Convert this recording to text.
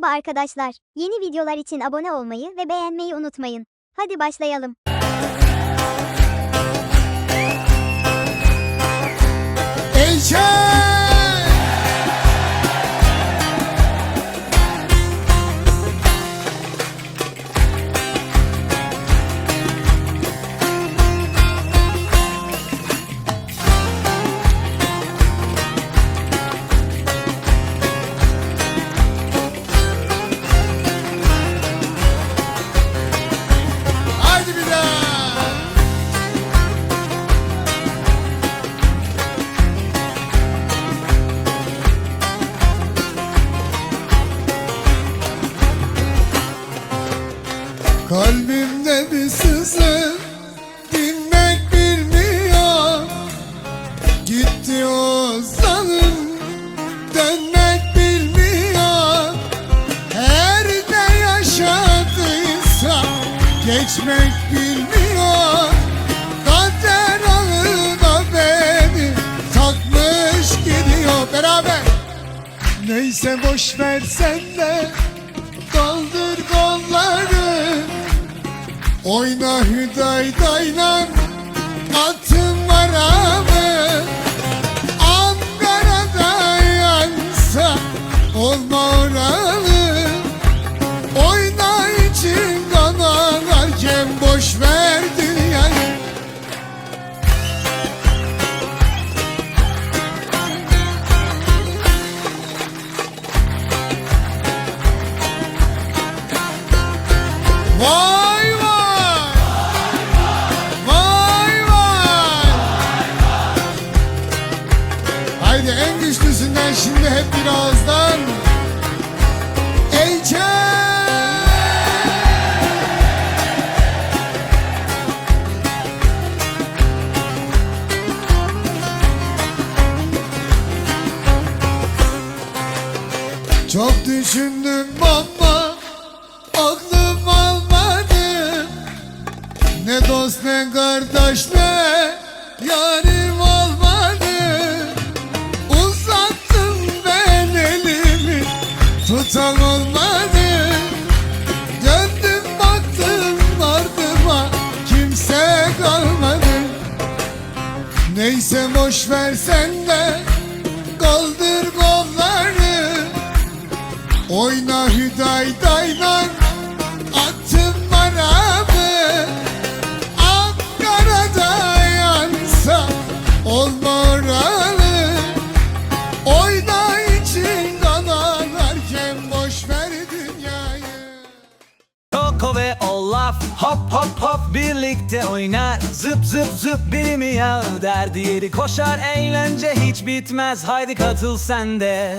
Merhaba arkadaşlar. Yeni videolar için abone olmayı ve beğenmeyi unutmayın. Hadi başlayalım. Kalbimde bir sızı dinmek bilmiyor. Gitti o zalim dönmek bilmiyor. Her ne yaşadıysa geçmek bilmiyor. Kader ağına beni takmış gidiyor. Beraber. Neyse boş ver sen de Kaldır kolları Oyna hüdaydayla Atın varamı Haydi en güçlüsünden şimdi hep bir ağızdan. Eyçe! Çok düşündüm ama aklım almadı Ne dost ne kardeş ne yarim Neyse boş ver sen de kaldır kolları. Oyna hüdaydayla attım hop hop hop birlikte oynar. Zıp zıp zıp biri mi ya der. Diğeri koşar. Eğlence hiç bitmez. Haydi katıl sen de